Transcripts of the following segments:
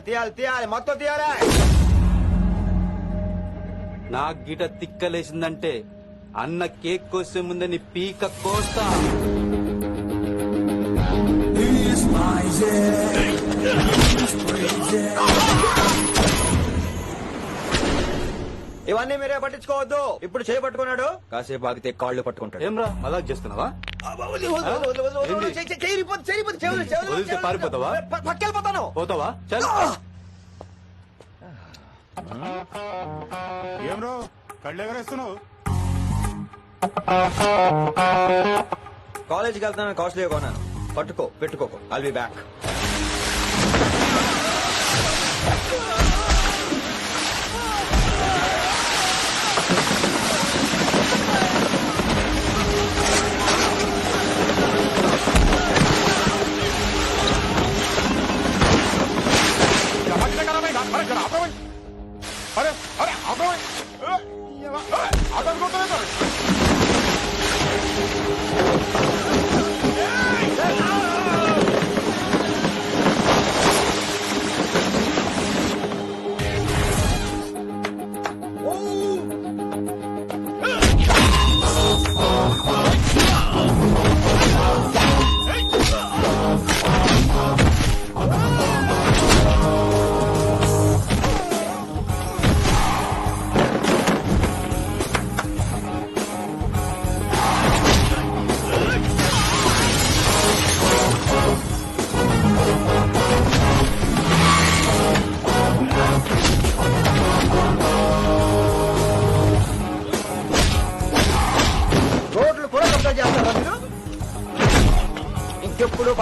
తీయాలి తీయాలి తీయాలి. మొత్తం తీయాలి. నా గిట తిక్కలేసిందంటే అన్న కేక్ కోసే ముందని పీక కోస్తా. ఇవన్నీ మీరే పట్టించుకోవద్దు. ఇప్పుడు చేయి పట్టుకున్నాడు. కాసేపు ఆగితే కాళ్ళు పట్టుకుంటాడు. ఏమ్రా మజాక్ చేస్తున్నావా? వదిలితే. పారిపోతావా? పోతావా? చల్. ఏమ్రో కళ్ళు ఎగరేస్తున్నావు? కాలేజీకి వెళ్తాను కాస్ట్లీ కొన్నాను. పట్టుకో పెట్టుకోకు. I'll be back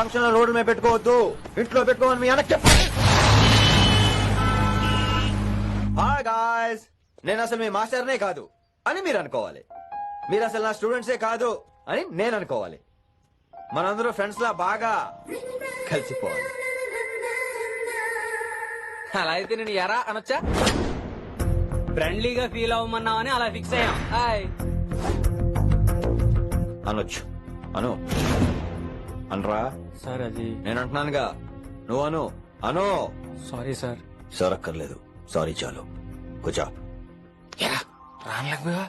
function road మీద పెట్టుకోవద్దు. ఇంట్లో పెట్టుకోమని మీ అన్నకి చెప్పండి హాయ్ గాయ్స్ నేను అసలు మీ మాస్టర్నే కాదు అని మీరు అనుకోవాలి. మీరు అసలు నా స్టూడెంట్సే కాదు అని నేను అనుకోవాలి. మనందరూ ఫ్రెండ్స్ లా బాగా కలిసిపోవాలి. అలా అయితే నేను ఎరా అనొచ్చా? ఫ్రెండ్లీగా ఫీల్ అవ్వమన్నావని అలా ఫిక్స్ అయ్యాం. హాయ్ అనొచ్చు. అను. అనరా. సార్ అది నేను అంటున్నానుగా నువ్వు అను. అను. Sorry sir. సరక్కర్లేదు. సారీ చాలు. కూర్చో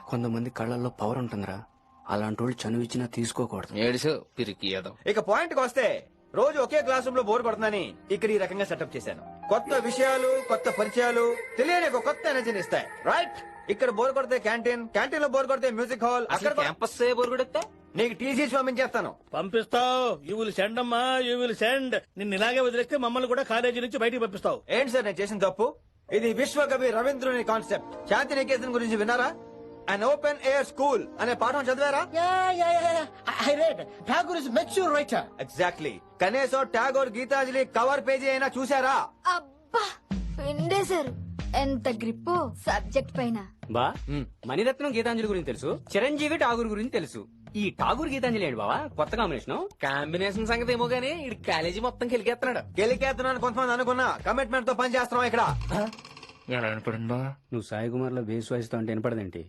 కొంతమంది కళ్ళల్లో పవర్ ఉంటుందిరా. అలాంటి వాళ్ళు చనువిచ్చినా తీసుకోకూడదు. ఏడుసు పిరికి ఏదో. ఇక పాయింట్ వస్తే రోజు ఒకే క్లాస్ రూమ్లో బోర్ కొడుతుందని ఇక్కడ ఈ రకంగా సెటప్ చేశాను. కొత్త విషయాలు కొత్త పరిచయాలు తెలియని ఒక కొత్త ఎనర్జీని ఇస్తాయి. రైట్ ఇక్కడ బోర్ కొడితే క్యాంటీన్ క్యాంటీన్లో బోర్ కొడితే మ్యూజిక్ హాల్ అక్కడ క్యాంపస్ బొరుగుడెత్తే నీకు టీసీ పంపించేస్తాను పంపిస్తావు. యూ విల్ సెండ్ అమ్మా. యూ విల్ సెండ్ నిన్ను ఇలాగే వదిలేస్తే మమ్మల్ని కూడా కాలేజీ నుంచి బయటికి పంపిస్తావు. ఏంటి సార్ నేను చేసిన తప్పు? ఇది విశ్వకవి రవీంద్రుని కాన్సెప్ట్. శాంతి నికేతన్ గురించి విన్నారా? అన్ ఓపెన్ ఎయిర్ స్కూల్ అనే పాఠం చదివారా? read. Tagore is a mature writer. Exactly కనీసం టాగోర్ గీతాంజలి కవర్ పేజీ అయినా చూసారా అబ్బా! పిండేశారు ఎంత గ్రిప్పు సబ్జెక్ట్ పైన. బా మణిరత్నం గీతాంజలి గురించి తెలుసు చిరంజీవి ఠాగూర్ గురించి తెలుసు. ఈ ఠాగూర్ గీతాంజలి ఏంటి బావా? కొత్త కాంబినేషన్ కాంబినేషన్ సంగతి ఏమో గానీ ఇడు కాలేజీ మొత్తం కెలికేస్తున్నాడు గెలికేస్తున్నాను కొంతమంది అనుకున్నా. కమిట్మెంట్తో పని చేస్తున్నాం ఇక్కడ. నువ్వు సాయి కుమార్లో బేస్ వాయిస్తో అంటే వినపడదేంటి?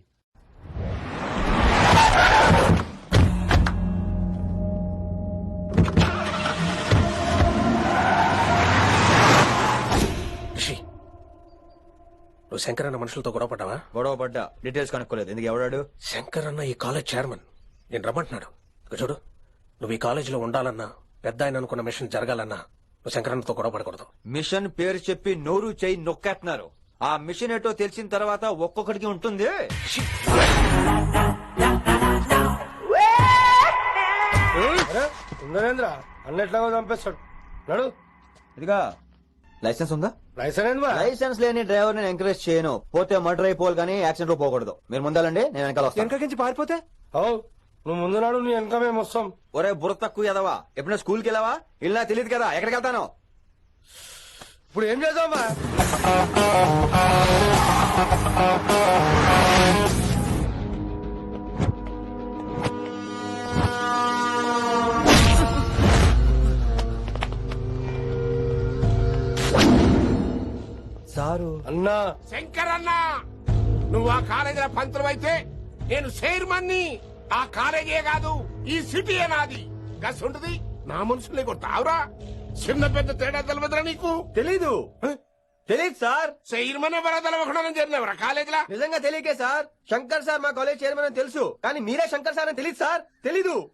నువ్వు శంకర్ అన్న మనుషులతో గొడవ పడ్డావా? గొడవ పడ్డా. డీటెయిల్స్ కనుక్కోలేదు. ఎందుకు ఎవడాడు? శంకర్ అన్న ఈ కాలేజ్ చైర్మన్ నేను రమ్మంటున్నాడు. ఇక చూడు నువ్వు ఈ కాలేజీలో ఉండాలన్నా పెద్ద ఆయన అనుకున్న మిషన్ జరగాలన్నా నువ్వు శంకర్ అన్నతో గొడవ పడకూడదు. మిషన్ పేరు చెప్పి నోరు చేయి నొక్కేస్తున్నారు. ఆ మిషన్ ఏటో తెలిసిన తర్వాత ఒక్కొక్కడికి ఉంటుంది. నరేంద్ర అన్నెట్లాగో చంపేస్తాడు. నడు. ఇదిగా లైసెన్స్ ఉందా? లైసెన్స్ లైసెన్స్ లేని డ్రైవర్ నేను ఎంకరేజ్ చేయను. పోతే మర్డర్ అయిపోవాలి కానీ యాక్సిడెంట్లో పోకూడదు. మీరు ముందాలండి నేను వెనకాల వస్తాను. వెనకకించి పారిపోతే? ఓ నువ్వు ముందు నాడు నీ వెనక మేము వస్తాం ఒరే బుర్ర తక్కువ ఎదవా ఎప్పుడైనా స్కూల్కి వెళ్ళావా? ఇలా తెలియదు కదా. ఎక్కడికి వెళ్తాను ఇప్పుడు ఏం చేద్దామా సారు. అన్నా. శంకరన్న నువ్వు ఆ కాలేజీల పంతులు అయితే నేను చైర్మన్ని. ఆ కాలేజీ కాదు ఈ సిటీ నాది. గస్ ఉంటుంది నా మనుషుల్ని కొడతావురా చిన్న పెద్ద తేడా తెలియదురా నీకు? తెలీదు. తెలీదు సార్. చైర్మన్ ఎవరో తెలవకుండా చేరినవరా కాలేజీలా? నిజంగా తెలియకే సార్. శంకర్ సార్ మా కాలేజ్ చైర్మన్ అని తెలుసు. కానీ మీరే శంకర్ సార్ అని తెలియదు సార్. తెలీదు.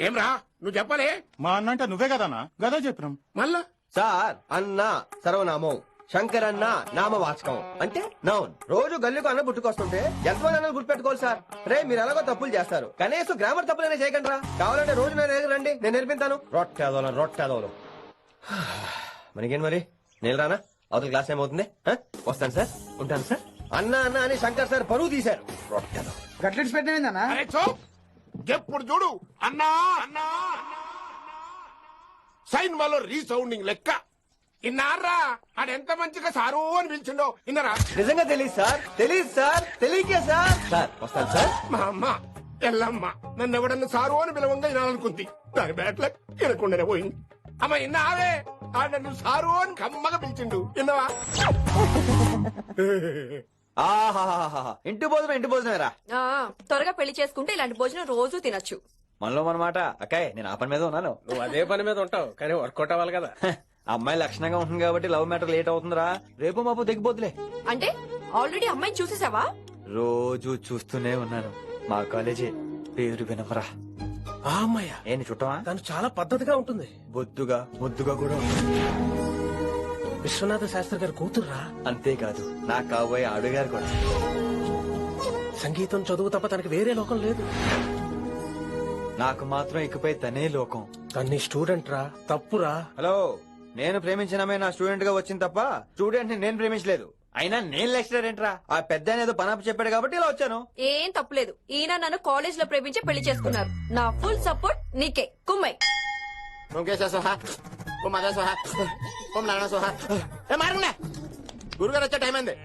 ఏమ్రా నువ్వు చెప్పలే? మా అన్న అంటే నువ్వే కదన్నా? గదా చెప్పినాం. మళ్ళా? సార్ అన్న సర్వనామం. శంకర్ అన్న నామవాచకం. అంటే నౌన్. రోజు గల్లీకు అన్న పుట్టుకొస్తుంటే ఎంతమంది అన్నలు గుర్తుపెట్టుకోవాలి సార్? రే మీరు ఎలాగో తప్పులు చేస్తారు. కనీసం గ్రామర్ తప్పులైనా చేయకండి కావాలంటే రోజు నా దగ్గర రండి నేను నేర్పిస్తాను. రొట్టెదోలం రొట్టెదోలం. మనకేం మరి? నేను రానా? అవతల క్లాస్ ఏమవుతుంది? వస్తాను సార్. ఉంటాను సార్. అన్న అన్న అని శంకర్ సార్ పరువు తీశారు. రొట్టెదో చో! ఎప్పుడు చూడు? అన్నా అన్నా సైన్ వాళ్ళు రీసౌండింగ్ లెక్క. ఇన్నారా? ఆడెంత మంచిగా సారు అని పిలిచిండో ఇన్నరా? నిజంగా తెలియదు సార్. తెలియదు సార్. తెలియకే సార్. సార్ వస్తాను సార్. మా అమ్మ ఎల్లమ్మ నన్ను ఎవడన్నా సారు అని పిలవంగా వినాలనుకుంది. దాని బ్యాట్ల వినకుండానే పోయింది. అమ్మ ఇన్నావే? ఆడ నన్ను సారు అని కమ్మగా పిలిచిండు. విన్నవా? ఆహాహాహా ఇంటి భోజనం ఇంటి భోజనమేరా? ఆ, త్వరగా పెళ్ళి చేసుకుంటే ఇలాంటి భోజనం రోజు తినొచ్చు. మనలో మనమాట. అక్కాయ్ నేను ఆ పని మీద ఉన్నాను. నువ్వు అదే పని మీద ఉంటావు కానీ వర్కౌట్ అవ్వాలి కదా. అమ్మాయి లక్షణంగా ఉంటుంది కాబట్టి లవ్ మ్యాటర్ లేట్ అవుతుందిరా. రేపు మాపు దిగిపోతులే అంటే ఆల్రెడీ అమ్మాయిని చూసేసావా? రోజు చూస్తూనే ఉన్నాను. మా కాలేజీ పేరు వినమరా ఆ అమ్మాయ? ఏంటి చుట్టమా? తను చాలా పద్ధతిగా ఉంటుంది. బొద్దుగా ముద్దుగా కూడా. విశ్వనాథ శాస్త్రి గారి కూతుర్రా? అంతేకాదు నా కాబోయే ఆడుగారు కూడా. సంగీతం చదువు తప్ప తనకి వేరే లోకం లేదు. నాకు మాత్రం ఇకపై తనే లోకం. తన్ని స్టూడెంట్ రా తప్పురా. హలో నేను ప్రేమించిన అమ్మాయి నా స్టూడెంట్గా వచ్చింది తప్ప స్టూడెంట్ని నేను ప్రేమించలేదు. అయినా నేను లెక్చరర్ ఏంట్రా? ఆ పెద్ద ఏదో పనపు చెప్పాడు కాబట్టి ఇలా వచ్చాను. ఏం తప్పులేదు. ఈయన నన్ను కాలేజ్లో ప్రేమించి పెళ్ళి చేసుకున్నారు. నా ఫుల్ సపోర్ట్ నీకే. కుమ్మై ఓంకేశ సోహా ఓ మదా సోహా ఓం నారాయణ సోహా ఏ మారండి గురుగారు వచ్చే టైం అయింది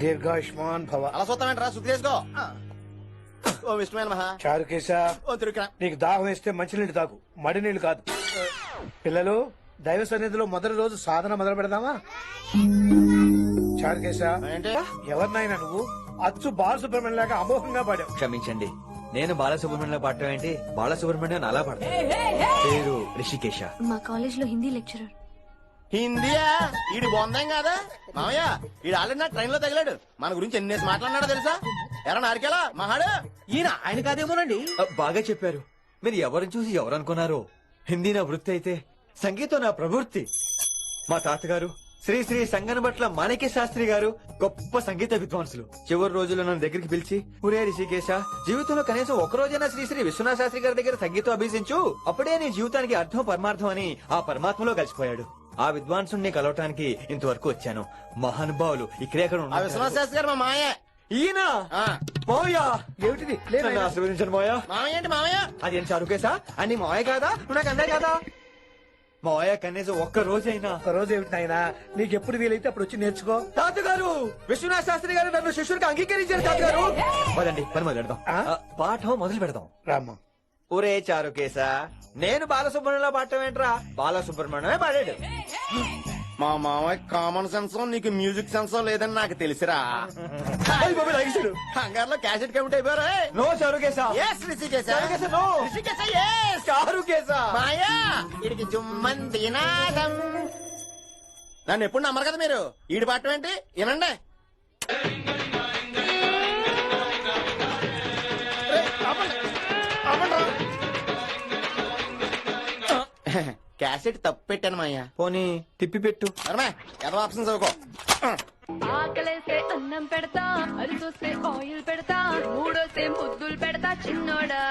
దీర్ఘాయుష్మాన్ భవ. అలా చూస్తామంటారా శుద్ధి చేసుకో. ఓ మహా చారుకేశ ఓ తిరుక్రా నీకు దాహం వేస్తే మంచినీళ్ళు తాగు మడి నీళ్ళు కాదు. పిల్లలు దైవ సన్నిధిలో మొదటి రోజు సాధన మొదలు పెడదామా? చారుకేశ ఏంటి? ఎవరినైనా నువ్వు అచ్చు బాలసుబ్రహ్మణ్యం లాగా అమోఘంగా పాడావు. క్షమించండి నేను బాలసుబ్రహ్మణ్యం పాడటం ఏంటి? బాలసుబ్రహ్మణ్యం అలా పాడతాను పేరు రిషికేశ. మా కాలేజ్లో హిందీ లెక్చరర్. హిందీయా? ఈడు బొందేం కాదా? మామయ్య ఈడు ఆల్రెడీ నా ట్రైన్లో తగిలాడు. మన గురించి ఎన్నేసి మాట్లాడినాడో తెలుసా? ఎరా నారికేలా మహాడు? ఈయన ఆయన కాదేమోనండి? ఆ, బాగా చెప్పారు. మీరు ఎవరిని చూసి ఎవరు అనుకున్నారు హిందీ నా వృత్తి అయితే సంగీతం నా ప్రవృత్తి. మా తాతగారు శ్రీ శ్రీ సంగనబట్ల మాణిక్య శాస్త్రి గారు గొప్ప సంగీత విద్వాంసులు. చివరి రోజుల్లో నన్ను దగ్గరికి పిలిచి ఒరే రిషికేశ జీవితంలో కనీసం ఒక రోజైనా శ్రీ శ్రీ విశ్వనాథ శాస్త్రి గారి దగ్గర సంగీతం అభ్యసించు. అప్పుడే నీ జీవితానికి అర్థం పరమార్థం అని ఆ పరమాత్మలో కలిసిపోయాడు. ఆ విద్వాంసుని కలవటానికి ఇంతవరకు వచ్చాను. మహానుభావులు ఇక్కడే అక్కడ ఆ విశ్వనాథ శాస్త్రి గారు మా మామయ్య ఈయన? ఆ. మోయా ఏమిటిది? నన్ను ఆశీర్వదించండి మోయా మామయ్య ఏంటి మామయ్య అదేం చరుకేసా అని మాయ కాదా? నువ్వు నాకు అన్నా కదా? మాయ కనీసం ఒక్క రోజైనా. ఒక రోజు ఏమిటి నాయనా? నీకు ఎప్పుడు వీలైతే అప్పుడు వచ్చి నేర్చుకో. తాతగారు! విశ్వనాథ శాస్త్రి గారు నన్ను శిష్యుడికి అంగీకరించారు తాతగారు. పదండి పని మొదలు పెడదాం ఆ? ఆ, పాఠం మొదలు పెడదాం. రామ్మా. ఒరే చారుకేశా నేను బాలసుబ్రహ్మణ్యంలో పాడటం ఏంట్రా? బాలసుబ్రహ్మణ్యమే పాడాడు. మా మామయ్య కామన్ సెన్స్ నీకు మ్యూజిక్ సెన్స్ లేదని నాకు తెలిసిరా. హంగార్లో క్యాసెట్ కమిటీ అయిపోయారా నో ఎస్ రిషికేశ. రిషికేశ మాయా నాదం. నన్ను ఎప్పుడు నమ్మరు కదా మీరు? ఈడి పాటం ఏంటి? వినండి. క్యాసెట్ తప్పు పెట్టాను మాయ్యా. పోనీ తిప్పి పెట్టు. అరమే ఆప్షన్ చదువుకో. ఆకలేస్తే అన్నం పెడతా అరిసొస్తే ఆయిల్ పెడతా మూడోస్తే ముద్దులు పెడతా చిన్నోడా.